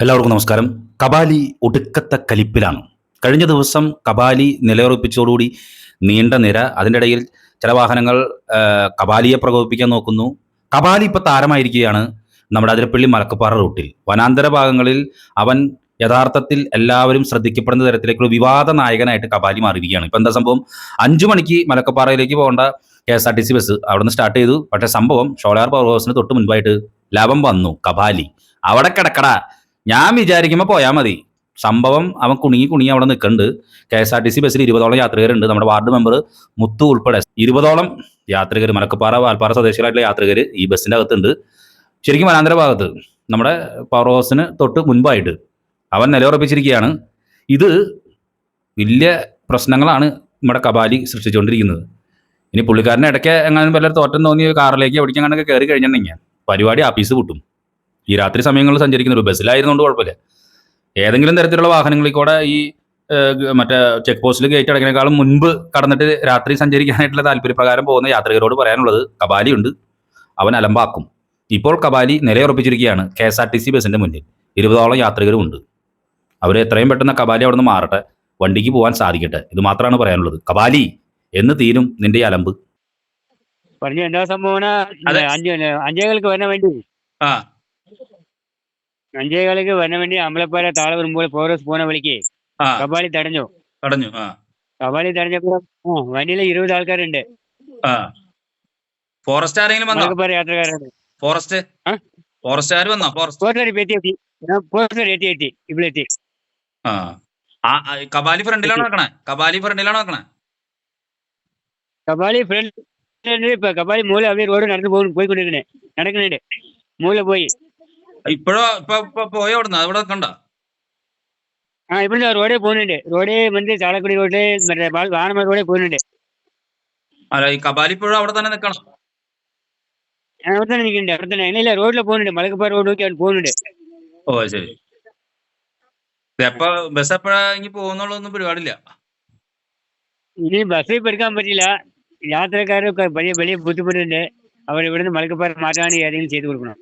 എല്ലാവർക്കും നമസ്കാരം. കബാലി ഒടുക്കത്തെ കലിപ്പിലാണ്. കഴിഞ്ഞ ദിവസം കബാലി നിലയുറപ്പിച്ചതോടുകൂടി നീണ്ട നിര. അതിന്റെ ഇടയിൽ ചില വാഹനങ്ങൾ കബാലിയെ പ്രകോപിപ്പിക്കാൻ നോക്കുന്നു. കബാലി ഇപ്പോൾ താരമായിരിക്കുകയാണ് നമ്മുടെ അതിരപ്പള്ളി മലക്കപ്പാറ റൂട്ടിൽ. വനാന്തര ഭാഗങ്ങളിൽ അവൻ യഥാർത്ഥത്തിൽ എല്ലാവരും ശ്രദ്ധിക്കപ്പെടുന്ന തരത്തിലേക്കുള്ള വിവാദ നായകനായിട്ട് കബാലി മാറിയിരിക്കുകയാണ്. ഇപ്പം എന്താ സംഭവം? അഞ്ചു മണിക്ക് മലക്കപ്പാറയിലേക്ക് പോകേണ്ട K S R T C bus അവിടുന്ന് സ്റ്റാർട്ട് ചെയ്തു. പക്ഷേ സംഭവം ഷോളാർ പവർ ഹൗസിന് തൊട്ട് മുൻപായിട്ട് ലാഭം വന്നു കബാലി അവിടെ കിടക്കടാ. ഞാൻ വിചാരിക്കുമ്പോൾ പോയാൽ മതി. സംഭവം അവൻ കുണുങ്ങി കുണുങ്ങി അവിടെ നിൽക്കുന്നുണ്ട് K S R T C ബസ്സിൽ ഇരുപതോളം യാത്രികരുണ്ട്. നമ്മുടെ വാർഡ് മെമ്പർ മുത്തു ഉൾപ്പെടെ. ഇരുപതോളം യാത്രികർ മലക്കപ്പാറ വാൽപ്പാറ സ്വദേശികളായിട്ടുള്ള യാത്രികർ ഈ ബസ്സിന്റെ അകത്തുണ്ട്. ശരിക്കും വനാന്തര ഭാഗത്ത് നമ്മുടെ പവർ ഹൗസിന് തൊട്ട് മുൻപായിട്ട് അവൻ നിലയുറപ്പിച്ചിരിക്കുകയാണ്. ഇത് വലിയ പ്രശ്നങ്ങളാണ് നമ്മുടെ കബാലി സൃഷ്ടിച്ചുകൊണ്ടിരിക്കുന്നത്. ഇനി പുള്ളിക്കാരനെ ഇടയ്ക്ക് എങ്ങനെ വല്ല തോറ്റം തോന്നി കാറിലേക്ക് എവിടേക്കും അങ്ങനെയൊക്കെ കയറി കഴിഞ്ഞിട്ടുണ്ടെങ്കിൽ പരിപാടി ആഫീസ് പൂട്ടും. ഈ രാത്രി സമയങ്ങളിൽ സഞ്ചരിക്കുന്ന ഒരു ബസ്സിലായിരുന്നുകൊണ്ട് കുഴപ്പമില്ല. ഏതെങ്കിലും തരത്തിലുള്ള വാഹനങ്ങളിൽ കൂടെ ഈ മറ്റേ ചെക്ക് പോസ്റ്റിൽ ഗേറ്റ് അടയ്ക്കുന്നേക്കാളും മുൻപ് കടന്നിട്ട് രാത്രി സഞ്ചരിക്കാനായിട്ടുള്ള താല്പര്യപ്രകാരം പോകുന്ന യാത്രികരോട് പറയാനുള്ളത് കബാലി ഉണ്ട്. അവൻ അലമ്പാക്കും. ഇപ്പോൾ Kabali നിലയുറപ്പിച്ചിരിക്കുകയാണ്. K S R T C ബസ്സിന്റെ മുന്നിൽ. ഇരുപതോളം യാത്രികരും ഉണ്ട്. അവർ എത്രയും പെട്ടെന്ന് കബാലി അവിടെ നിന്ന് മാറട്ടെ. വണ്ടിക്ക് പോകാൻ സാധിക്കട്ടെ. ഇത് മാത്രമാണ് പറയാനുള്ളത്. കബാലി എന്ന് തീരും നിന്റെ ഈ അലമ്പ്. പറഞ്ഞു എന്താ സംഭവം? അഞ്ചേകൾക്ക് വരാൻ വേണ്ടി. ആ. അഞ്ചേകാലക്ക് വരാൻ വേണ്ടി അമ്പലപ്പാറ താഴെ വരുമ്പോൾ ഫോറസ്റ്റ് പോണ വഴിക്ക് കബാലി തടഞ്ഞു. തടഞ്ഞു കബാലി തടഞ്ഞപ്പോ വണ്ടിയിൽ ഇരുപത് ആൾക്കാരുണ്ട്. ഫോറസ്റ്റ് ആരെങ്കിലും വന്നോ? യാത്രക്കാരുണ്ട്. ഫോറസ്റ്റ് ആ? ആര് വന്നോ? ഫോറസ്റ്റ് പോസ്റ്റർ എത്തി എത്തി. ഇവിടെ എത്തി. കബാലി ഫ്രണ്ടിലാണോ നടക്കണേ കബാലി ഫ്രണ്ടിലാണോ നടക്കണേ കബാലി ഫ്രണ്ട് കബാലി മൂല അവർ റോഡ് നടന്നു പോകും പോയിക്കൊണ്ടിരിക്കണേ നടക്കണേ മൂല പോയി. ഇപ്പോഴോ ഇപ്പൊ പോയോ അവിടെ കണ്ട ആ ഇവിടുന്ന് റോഡേ പോകുന്നുണ്ട്. റോഡേ മറ്റേ ചാലക്കുടി റോഡ് മറ്റേ വാണമ റോഡേ പോകുന്നുണ്ട്. അല്ല ഈ കബാലി അവിടെ തന്നെ നിൽക്കണം? ആ, അവിടെ തന്നെ നിൽക്കുന്നുണ്ട് അവിടെ തന്നെ. ഇല്ല റോഡിൽ പോകുന്നുണ്ട്. മലക്കപ്പാറ റോഡ് നോക്കി അവൻ പോകുന്നുണ്ട്. ഓ ശരി. എപ്പ ബസ് എപ്പോഴാ ഇനി പരിപാടിയില്ല. ഇനി ബസ്സിൽ എടുക്കാൻ പറ്റില്ല യാത്രക്കാരൊക്കെ വലിയ വലിയ ബുദ്ധിമുട്ടുണ്ട്. അവർ ഇവിടുന്ന് മലക്കപ്പാറ മാറ്റാണ് ഏതെങ്കിലും ചെയ്തു കൊടുക്കണം.